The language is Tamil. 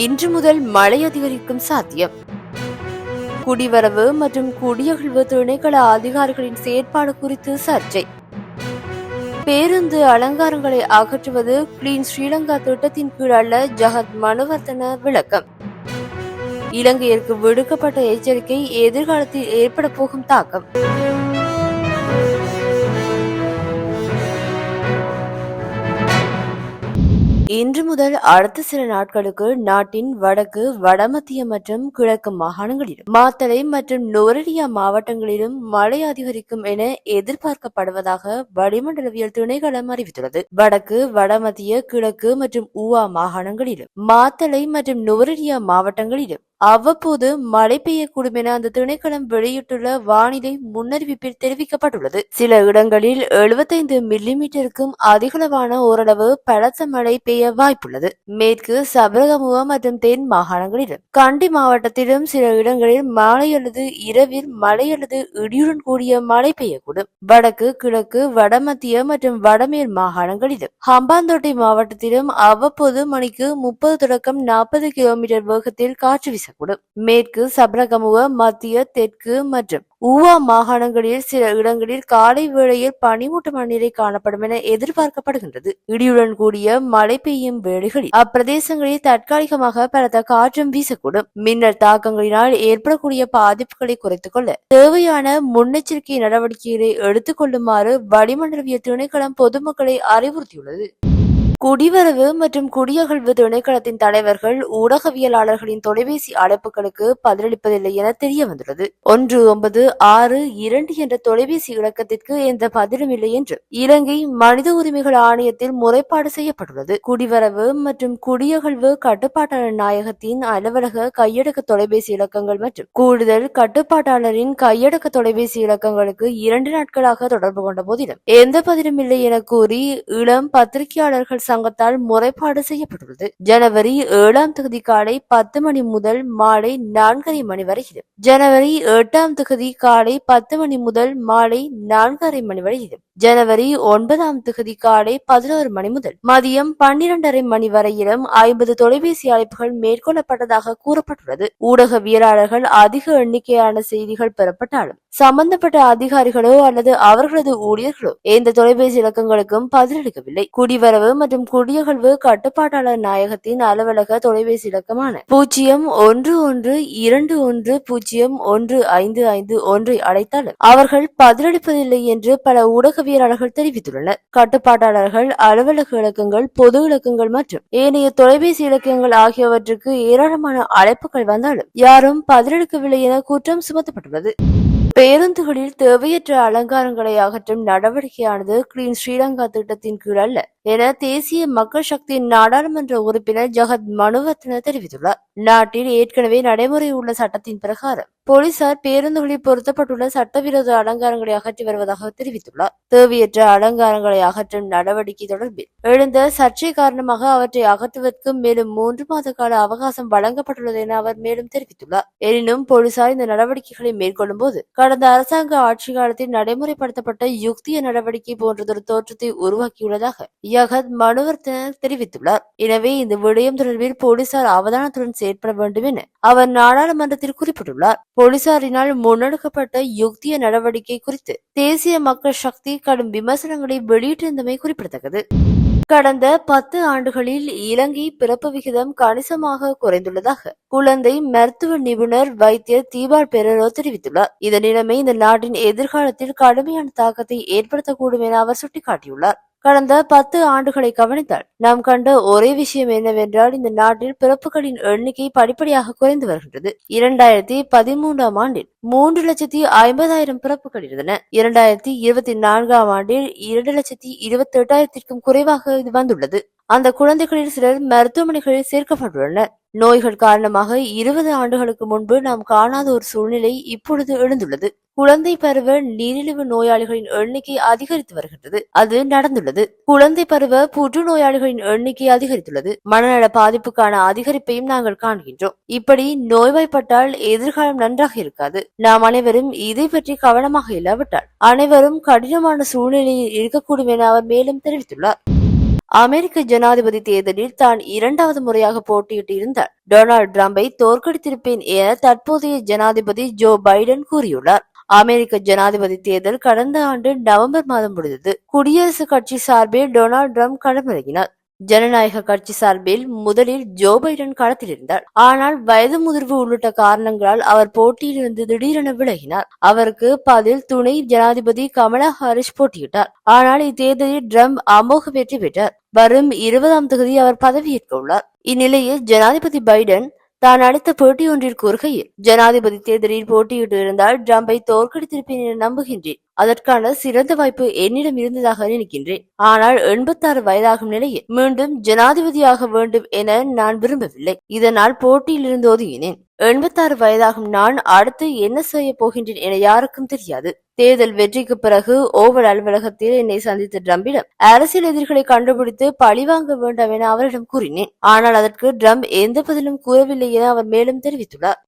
இன்று முதல் மழை அதிகரிக்கும் சாத்தியம். குடிவரவு மற்றும் குடியகழ்வு திணைக்கள அதிகாரிகளின் செயற்பாடு குறித்து சர்ச்சை. பேருந்து அலங்காரங்களை அகற்றுவது கிளீன் ஸ்ரீலங்கா திட்டத்தின் கீழ் அல்ல ஜகத் மனுவர்த்தன விளக்கம். இலங்கையிற்கு விடுக்கப்பட்ட எச்சரிக்கை எதிர்காலத்தில் ஏற்பட போகும் தாக்கம். இன்று முதல் அடுத்த சில நாட்களுக்கு நாட்டின் வடக்கு வடமத்திய மற்றும் கிழக்கு மாகாணங்களிலும் மாத்தளை மற்றும் நுவரெலியா மாவட்டங்களிலும் மழை அதிகரிக்கும் என எதிர்பார்க்கப்படுவதாக வளிமண்டலவியல் திணைக்களம் அறிவித்துள்ளது. வடக்கு வடமத்திய கிழக்கு மற்றும் ஊவா மாகாணங்களிலும் மாத்தளை மற்றும் நுவரெலியா மாவட்டங்களிலும் அவ்வப்போது மழை பெய்யக்கூடும் என அந்த திணைக்களம் வெளியிட்டுள்ள வானிலை முன்னறிவிப்பில் தெரிவிக்கப்பட்டுள்ளது. சில இடங்களில் எழுபத்தைந்து மில்லிமீட்டருக்கும் அதிகளவான ஓரளவு பலத்த மழை பெய்ய வாய்ப்புள்ளது. மேற்கு சபரகமுவா மற்றும் தென் மாகாணங்களிலும் கண்டி மாவட்டத்திலும் சில இடங்களில் மாலை அல்லது இரவில் மழை அல்லது இடியுடன் கூடிய மழை பெய்யக்கூடும். வடக்கு கிழக்கு வடமத்திய மற்றும் வடமேல் மாகாணங்களிலும் ஹம்பாந்தோட்டை மாவட்டத்திலும் அவ்வப்போது மணிக்கு முப்பது தொடக்கம் நாற்பது கிலோமீட்டர் வேகத்தில் காற்று வீசக்கூடும் மேற்கு சபரகமுவ மத்திய தெற்கு மற்றும் ஊவா மாகாணங்களில் சில இடங்களில் காலை வேளையில் பனிமூட்ட மண்ணீரை காணப்படும் என எதிர்பார்க்கப்படுகின்றது. இடியுடன் கூடிய மழை பெய்யும் வேளைகளில் அப்பிரதேசங்களில் தற்காலிகமாக பலத்த காற்றும் வீசக்கூடும். மின்னல் தாக்கங்களினால் ஏற்படக்கூடிய பாதிப்புகளை குறைத்துக் கொள்ள தேவையான முன்னெச்சரிக்கை நடவடிக்கைகளை எடுத்துக் கொள்ளுமாறு வளிமண்டலவிய திணைக்களம் பொதுமக்களை அறிவுறுத்தியுள்ளது. குடிவரவு மற்றும் குடியகழ்வு திணைக்களத்தின் தலைவர்கள் ஊடகவியலாளர்களின் தொலைபேசி அழைப்புகளுக்கு பதிலளிப்பதில்லை என தெரிய வந்துள்ளது ஒன்று ஒன்பது ஆறு இரண்டு என்ற தொலைபேசி இலக்கத்திற்கு எந்த பதிலும் இல்லை என்று இலங்கை மனித உரிமைகள் ஆணையத்தில் முறைப்பாடு செய்யப்பட்டுள்ளது. குடிவரவு மற்றும் குடியகழ்வு கட்டுப்பாட்டாளர் நாயகத்தின் அலுவலக கையடக்க தொலைபேசி இலக்கங்கள் மற்றும் கூடுதல் கட்டுப்பாட்டாளரின் கையடக்க தொலைபேசி இலக்கங்களுக்கு இரண்டு நாட்களாக தொடர்பு கொண்ட போதிலும் எந்த பதிலும் இல்லை என கூறி இளம் பத்திரிகையாளர்கள் சங்கத்தால் முறைப்பாடு செய்யப்பட்டுள்ளது. ஜனவரி ஏழாம் தேதி காலை பத்து மணி முதல் மாலை நான்கரை மணி வரை இது. ஜனவரி எட்டாம் தேதி காலை பத்து மணி முதல் மாலை நான்கரை மணி வரையிலும் ஜனவரி ஒன்பதாம் தேதி காலை பதினோரு மணி முதல். மதியம் பன்னிரண்டரை மணி வரையிலும் ஐம்பது தொலைபேசி அழைப்புகள் மேற்கொள்ளப்பட்டதாக கூறப்பட்டுள்ளது. ஊடகவியலாளர்கள் அதிக எண்ணிக்கையான செய்திகள் பெறப்பட்டாலும் சம்பந்தப்பட்ட அதிகாரிகளோ அல்லது அவர்களது ஊழியர்களோ எந்த தொலைபேசி இலக்கங்களுக்கும் பதிலளிக்கவில்லை. குடிவரவு மற்றும் குடியகழ்வு கட்டுப்பாட்டாளர் நாயகத்தின் அலுவலக தொலைபேசி இலக்கமான பூஜ்ஜியம் ஒன்று ஒன்று இரண்டு ஒன்று பூஜ்ஜியம் ஒன்று ஐந்து ஐந்து ஒன்றை அழைத்தாலும் அவர்கள் பதிலளிப்பதில்லை என்று பல ஊடகவியலாளர்கள் தெரிவித்துள்ளனர். கட்டுப்பாட்டாளர்கள் அலுவலக இலக்கங்கள் பொது இலக்கங்கள் மற்றும் ஏனைய தொலைபேசி இலக்கங்கள் ஆகியவற்றுக்கு ஏராளமான அழைப்புகள் வந்தாலும் யாரும் பதிலளிக்கவில்லை என குற்றம் சுமத்தப்பட்டுள்ளது. பேருந்துகளில் தேவையற்ற அலங்காரங்களை அகற்றும் நடவடிக்கையானது கிளீன் ஸ்ரீலங்கா திட்டத்தின் கீழ் அல்ல. என தேசிய மக்கள் சக்தியின் நாடாளுமன்ற உறுப்பினர் ஜகத் மனுவத்ன தெரிவித்துள்ளார். நாட்டில் ஏற்கனவே நடைமுறை உள்ள சட்டத்தின் பிரகாரம் போலீசார் பேருந்துகளில் பொருத்தப்பட்டுள்ள சட்டவிரோத அலங்காரங்களை அகற்றி வருவதாக தெரிவித்துள்ளார். தேவையற்ற அலங்காரங்களை அகற்றும் நடவடிக்கை தொடர்பில் எழுந்த சர்ச்சை காரணமாக அவற்றை அகற்றுவதற்கு மேலும் மூன்று மாத கால அவகாசம் வழங்கப்பட்டுள்ளது என அவர் மேலும் தெரிவித்துள்ளார். எனினும் போலீசார் இந்த நடவடிக்கைகளை மேற்கொள்ளும் போது கடந்த அரசாங்க ஆட்சி காலத்தில் நடைமுறைப்படுத்தப்பட்ட யுக்திய நடவடிக்கை போன்றதொரு தோற்றத்தை உருவாக்கியுள்ளதாக யகத் மனுவர்த்தன தெரிவித்துள்ளார். எனவே இந்த விடயம் தொடர்பில் போலீசார் அவதானத்துடன் செயற்பட வேண்டும் என அவர் நாடாளுமன்றத்தில் குறிப்பிட்டுள்ளார். போலீசாரினால் முன்னெடுக்கப்பட்ட யுக்திய நடவடிக்கை குறித்து தேசிய மக்கள் சக்தி கடும் விமர்சனங்களை வெளியிட்டிருந்தமை குறிப்பிடத்தக்கது. கடந்த பத்து ஆண்டுகளில் இலங்கை பிறப்பு விகிதம் கணிசமாக குறைந்துள்ளதாக குழந்தை மருத்துவ நிபுணர் வைத்தியர் தீபால் பெரரோ தெரிவித்துள்ளார். இந்த நிலைமை இந்த நாட்டின் எதிர்காலத்தில் கடுமையான தாக்கத்தை ஏற்படுத்தக்கூடும் என அவர் சுட்டிக்காட்டியுள்ளார். கடந்த பத்து ஆண்டுகளை கவனித்தால் நாம் கண்ட ஒரே விஷயம் என்னவென்றால் இந்த நாட்டில் பிறப்புகளின் எண்ணிக்கை படிப்படியாக குறைந்து வருகின்றது. இரண்டாயிரத்தி பதிமூன்றாம் ஆண்டில் மூன்று லட்சத்தி ஐம்பதாயிரம் பிறப்புகள் இருந்தன. இரண்டாயிரத்தி இருபத்தி நான்காம் ஆண்டில் இரண்டு லட்சத்தி இருபத்தி எட்டாயிரத்திற்கும் குறைவாக இது வந்துள்ளது. அந்த குழந்தைகளில் சிலர் மருத்துவமனைகளில் சேர்க்கப்பட்டுள்ளனர். நோய்கள் காரணமாக இருபது ஆண்டுகளுக்கு முன்பு நாம் காணாத ஒரு சூழ்நிலை இப்பொழுது எழுந்துள்ளது. குழந்தை பருவ நீரிழிவு நோயாளிகளின் எண்ணிக்கை அதிகரித்து வருகின்றது. அது நடந்துள்ளது. குழந்தை பருவ புற்றுநோயாளிகளின் எண்ணிக்கை அதிகரித்துள்ளது. மனநல பாதிப்புக்கான அதிகரிப்பையும் நாங்கள் காண்கின்றோம். இப்படி நோய்வாய்ப்பட்டால் எதிர்காலம் நன்றாக இருக்காது. நாம் அனைவரும் இதை பற்றி கவனமாக இல்லாவிட்டால் அனைவரும் கடினமான சூழ்நிலையில் இருக்கக்கூடும் என அவர் மேலும் தெரிவித்துள்ளார். அமெரிக்க ஜனாதிபதி தேர்தலில் தான் இரண்டாவது முறையாக போட்டியிட்டிருந்தார் டொனால்டு டிரம்பை தோற்கடித்திருப்பேன் என தற்போதைய ஜனாதிபதி ஜோ பைடன் கூறியுள்ளார். அமெரிக்க ஜனாதிபதி தேர்தல் கடந்த ஆண்டு நவம்பர் மாதம் முடிந்தது. குடியரசுக் கட்சி சார்பில் டொனால்டு ட்ரம்ப் களமிறங்கினார். ஜனநாயக கட்சி சார்பில் முதலில் ஜோ பைடன் களத்தில் இருந்தார். ஆனால் வயது முதிர்வு உள்ளிட்ட காரணங்களால் அவர் போட்டியிலிருந்து திடீரென விலகினார். அவருக்கு பதில் துணை ஜனாதிபதி கமலா ஹாரிஸ் போட்டியிட்டார். ஆனால் இத்தேர்தலில் ட்ரம்ப் அமோக வெற்றி பெற்றார். வரும் இருபதாம் தொகுதி அவர் பதவியேற்க உள்ளார். இந்நிலையில் ஜனாதிபதி பைடன் தான் அளித்த பேட்டி ஒன்றில் கூறுகையில் ஜனாதிபதி தேர்தலில் போட்டியிட்டு இருந்தால் ட்ரம்பை தோற்கடித்திருப்பேன் என நம்புகின்றேன். அதற்கான சிறந்த வாய்ப்பு என்னிடம் இருந்ததாக நினைக்கின்றேன். ஆனால் எண்பத்தாறு வயதாகும் நிலையில் மீண்டும் ஜனாதிபதியாக வேண்டும் என நான் விரும்பவில்லை. இதனால் போட்டியில் இருந்து ஒதுங்கினேன். எண்பத்தாறு வயதாகும் நான் அடுத்து என்ன செய்ய போகின்றேன் என யாருக்கும் தெரியாது. தேர்தல் வெற்றிக்கு பிறகு ஓவல் அலுவலகத்தில் என்னை சந்தித்த டிரம்பிடம் அரசியல் எதிரிகளை கண்டுபிடித்து பழிவாங்க வேண்டாம் என அவரிடம் கூறினேன். ஆனால் அதற்கு ட்ரம்ப் எந்த பதிலும் கூறவில்லை என அவர் மேலும் தெரிவித்துள்ளார்.